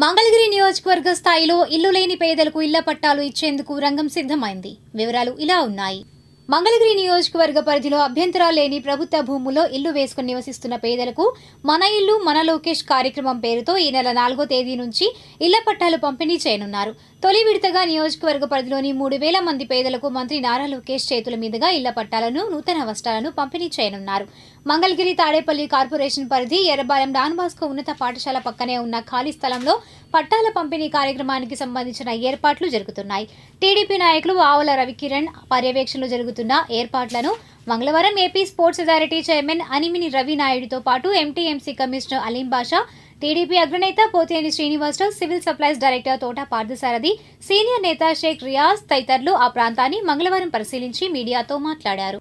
మంగళగిరి నియోజకవర్గ స్థాయిలో ఇల్లు లేని పేదలకు ఇళ్ళ పట్టాలు ఇచ్చేందుకు రంగం సిద్ధమైంది. వివరాలు ఇలా ఉన్నాయి. మంగళగిరి నియోజకవర్గ పరిధిలో అభ్యంతరాలు లేని ప్రభుత్వ భూముల్లో ఇల్లు వేసుకుని నివసిస్తున్న పేదలకు మన ఇల్లు మన లోకేష్ కార్యక్రమం పేరుతో ఈ నెల నాలుగో తేదీ నుంచి ఇళ్ళ పట్టాలు పంపిణీ చేయనున్నారు. తొలి విడతగా నియోజకవర్గ పరిధిలోని మూడు వేల మంది పేదలకు మంత్రి నారా లోకేష్ చేతుల మీదుగా ఇళ్ళ పట్టాలను నూతన వస్త్రాలను పంపిణీ చేయనున్నారు. మంగళగిరి తాడేపల్లి కార్పొరేషన్ పరిధి ఎర్రబాలెం డాన్బాస్కో ఉన్నత పాఠశాల పక్కనే ఉన్న ఖాళీ స్థలంలో పట్టాల పంపిణీ కార్యక్రమానికి సంబంధించిన ఏర్పాట్లు జరుగుతున్నాయి. టీడీపీ నాయకులు ఆవుల రవికిరణ్ పర్యవేక్షణలో జరుగుతున్న ఏర్పాట్లను మంగళవారం AP sports authority chairman Animini Ravi నాయుడుతో పాటు MTMC commissioner Aleem Basha TDP అగ్రనేత Potheni Srinivasarao civil supplies director Thota Parthasarathi senior నేత షేక్ రియాజ్ తదితరులు ఆ ప్రాంతాన్ని మంగళవారం పరిశీలించి మీడియాతో మాట్లాడారు.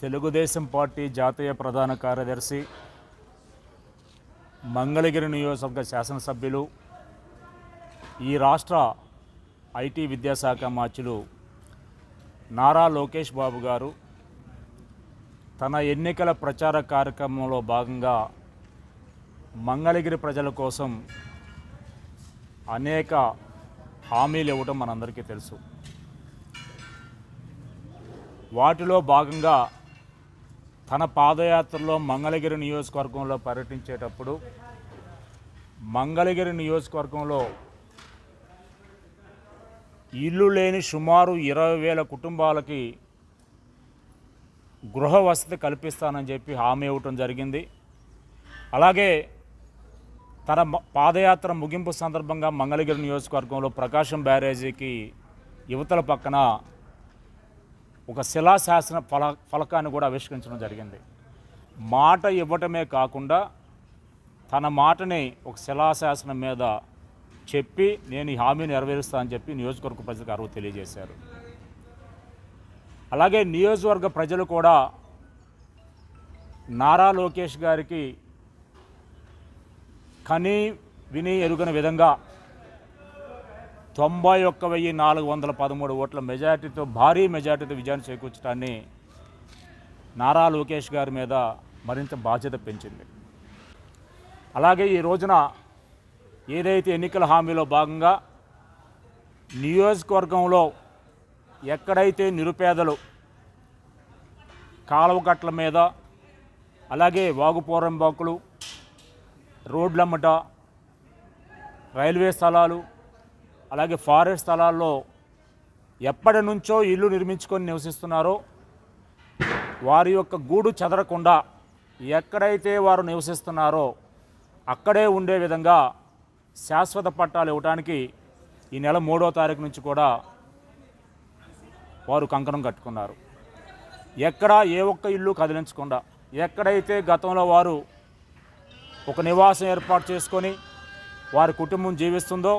తెలుగుదేశం పార్టీ జాతీయ ప్రధాన కార్యదర్శి మంగళగిరి నియోజకవర్గ శాసనసభ్యులు ఈ రాష్ట్ర ఐటీ విద్యాశాఖ మార్చులు నారా లోకేష్ బాబు గారు తన ఎన్నికల ప్రచార కార్యక్రమంలో భాగంగా మంగళగిరి ప్రజల కోసం అనేక హామీలు ఇవ్వటం మనందరికీ తెలుసు. వాటిలో భాగంగా తన పాదయాత్రలో మంగళగిరి నియోజకవర్గంలో పర్యటించేటప్పుడు మంగళగిరి నియోజకవర్గంలో ఇల్లు లేని సుమారు ఇరవై వేల కుటుంబాలకి గృహ వసతి కల్పిస్తానని చెప్పి హామీ ఇవ్వటం జరిగింది. అలాగే తన పాదయాత్ర ముగింపు సందర్భంగా మంగళగిరి నియోజకవర్గంలో ప్రకాశం బ్యారేజీకి యువతల పక్కన ఒక శిలాశాసన ఫల ఫలకాన్ని కూడా ఆవిష్కరించడం జరిగింది. మాట ఇవ్వటమే కాకుండా తన మాటని ఒక శిలాశాసనం మీద చెప్పి నేను ఈ హామీ నెరవేరుస్తా అని చెప్పి నియోజకవర్గ ప్రజలకు అరువు తెలియజేశారు. అలాగే నియోజకవర్గ ప్రజలు కూడా నారా లోకేష్ గారికి కని విని ఎరుగని విధంగా తొంభై ఒక్క వెయ్యి నాలుగు వందల పదమూడు ఓట్ల మెజార్టీతో భారీ మెజార్టీతో విజయాన్ని చేకూర్చడాన్ని నారా లోకేష్ గారి మీద మరింత బాధ్యత పెంచింది. అలాగే ఈ రోజున ఏదైతే ఎన్నికల హామీలో భాగంగా నియోజకవర్గంలో ఎక్కడైతే నిరుపేదలు కాలువకట్ల మీద అలాగే వాగుపోరం బాకులు రోడ్లమ్మట రైల్వే స్థలాలు అలాగే ఫారెస్ట్ స్థలాల్లో ఎప్పటి నుంచో ఇల్లు నిర్మించుకొని నివసిస్తున్నారో వారి యొక్క గూడు చెదరకుండా ఎక్కడైతే వారు నివసిస్తున్నారో అక్కడే ఉండే విధంగా శాశ్వత పట్టాలు ఇవ్వడానికి ఈ నెల మూడో తారీఖు నుంచి కూడా వారు కంకణం కట్టుకున్నారు. ఎక్కడ ఏ ఒక్క ఇల్లు కదిలించకుండా ఎక్కడైతే గతంలో వారు ఒక నివాసం ఏర్పాటు చేసుకొని వారి కుటుంబం జీవిస్తుందో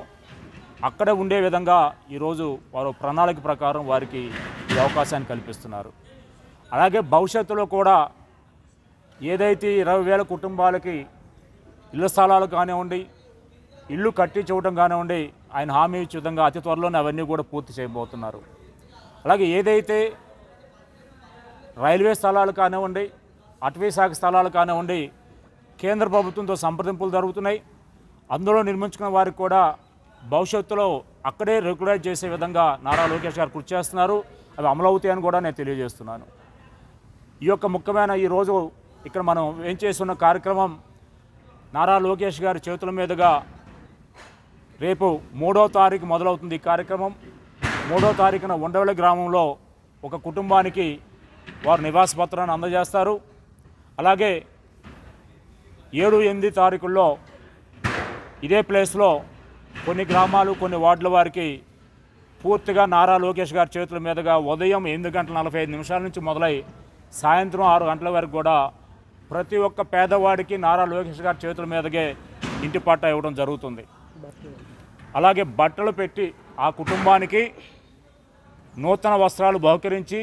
అక్కడే ఉండే విధంగా ఈరోజు వారు ప్రణాళిక ప్రకారం వారికి ఈ అవకాశాన్ని కల్పిస్తున్నారు. అలాగే భవిష్యత్తులో కూడా ఏదైతే ఇరవై వేల కుటుంబాలకి ఇళ్ళ స్థలాలు కానివ్వండి ఇల్లు కట్టి చూడటం కానివ్వండి ఆయన హామీ ఇచ్చే విధంగా అతి త్వరలోనే అవన్నీ కూడా పూర్తి చేయబోతున్నారు. అలాగే ఏదైతే రైల్వే స్థలాలు కానివ్వండి అటవీ శాఖ స్థలాలు కానివ్వండి కేంద్ర ప్రభుత్వంతో సంప్రదింపులు జరుగుతున్నాయి. అందులో నిర్మించుకున్న వారికి కూడా భవిష్యత్తులో అక్కడే రెగ్యులైజ్ చేసే విధంగా నారా లోకేష్ గారు కృషి చేస్తున్నారు. అవి అమలవుతాయని కూడా నేను తెలియజేస్తున్నాను. ఈ యొక్క ముఖ్యమైన ఈరోజు ఇక్కడ మనం ఏం చేస్తున్న కార్యక్రమం నారా లోకేష్ గారి చేతుల మీదుగా రేపు మూడో తారీఖు మొదలవుతుంది ఈ కార్యక్రమం. మూడో తారీఖున ఉండవల్లి గ్రామంలో ఒక కుటుంబానికి వారు నివాస పత్రాన్ని అందజేస్తారు. అలాగే ఏడు ఎనిమిది తారీఖుల్లో ఇదే ప్లేస్లో కొన్ని గ్రామాలు కొన్ని వార్డుల వారికి పూర్తిగా నారా లోకేష్ గారి చేతుల మీదుగా ఉదయం ఎనిమిది గంటల నలభై ఐదు నిమిషాల నుంచి మొదలై సాయంత్రం ఆరు గంటల వరకు కూడా ప్రతి ఒక్క పేదవాడికి నారా లోకేష్ గారి చేతుల మీదగే ఇంటి పట్టా ఇవ్వడం జరుగుతుంది. అలాగే బట్టలు పెట్టి ఆ కుటుంబానికి నూతన వస్త్రాలు బహుకరించి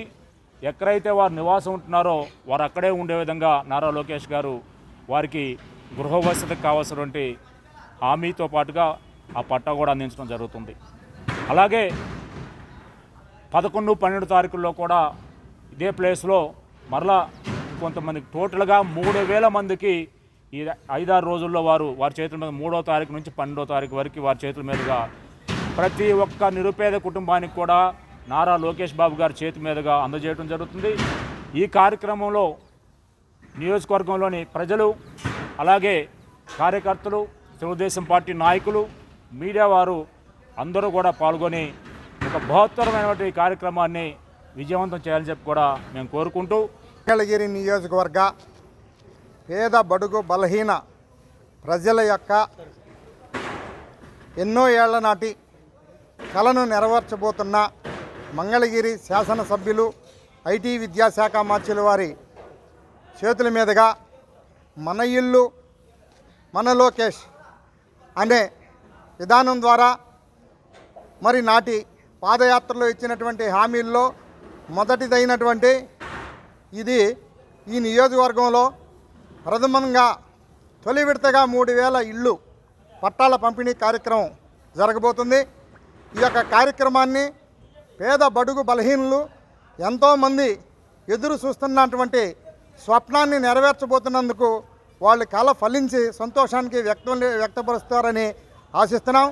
ఎక్కడైతే వారు నివాసం ఉంటున్నారో వారు అక్కడే ఉండే విధంగా నారా లోకేష్ గారు వారికి గృహవసతికి కావాల్సినటువంటి హామీతో పాటుగా ఆ పట్టా కూడా అందించడం జరుగుతుంది. అలాగే పదకొండు పన్నెండు తారీఖుల్లో కూడా ఇదే ప్లేస్లో మరలా కొంతమందికి టోటల్గా మూడు వేల మందికి ఈ ఐదారు రోజుల్లో వారు వారి చేతుల మీద మూడో తారీఖు నుంచి పన్నెండో తారీఖు వరకు వారి చేతుల మీదుగా ప్రతి ఒక్క నిరుపేద కుటుంబానికి కూడా నారా లోకేష్ బాబు గారి చేతి మీదుగా అందజేయడం జరుగుతుంది. ఈ కార్యక్రమంలో నియోజకవర్గంలోని ప్రజలు అలాగే కార్యకర్తలు తెలుగుదేశం పార్టీ నాయకులు మీడియా వారు అందరూ కూడా పాల్గొని ఒక బృహత్తరమైనటువంటి కార్యక్రమాన్ని విజయవంతం చేయాలని చెప్పి కూడా మేము కోరుకుంటూ మంగళగిరి నియోజకవర్గ పేద బడుగు బలహీన ప్రజల యొక్క ఎన్నో ఏళ్ళ నాటి కలను నెరవేర్చబోతున్న మంగళగిరి శాసనసభ్యులు ఐటీ విద్యాశాఖ మార్చుల వారి చేతుల మీదుగా మన ఇల్లు మన లోకేష్ అనే విధానం ద్వారా మరి నాటి పాదయాత్రలో ఇచ్చినటువంటి హామీల్లో మొదటిదైనటువంటి ఇది ఈ నియోజకవర్గంలో ప్రథమంగా తొలి విడతగా మూడు వేల ఇళ్ళు పట్టాల పంపిణీ కార్యక్రమం జరగబోతుంది. ఈ యొక్క కార్యక్రమాన్ని పేద బడుగు బలహీనులు ఎంతోమంది ఎదురు చూస్తున్నటువంటి స్వప్నాన్ని నెరవేర్చబోతున్నందుకు వాళ్ళ కళ ఫలించి సంతోషానికి వ్యక్తం వ్యక్తపరుస్తారని ఆశిస్తున్నాం.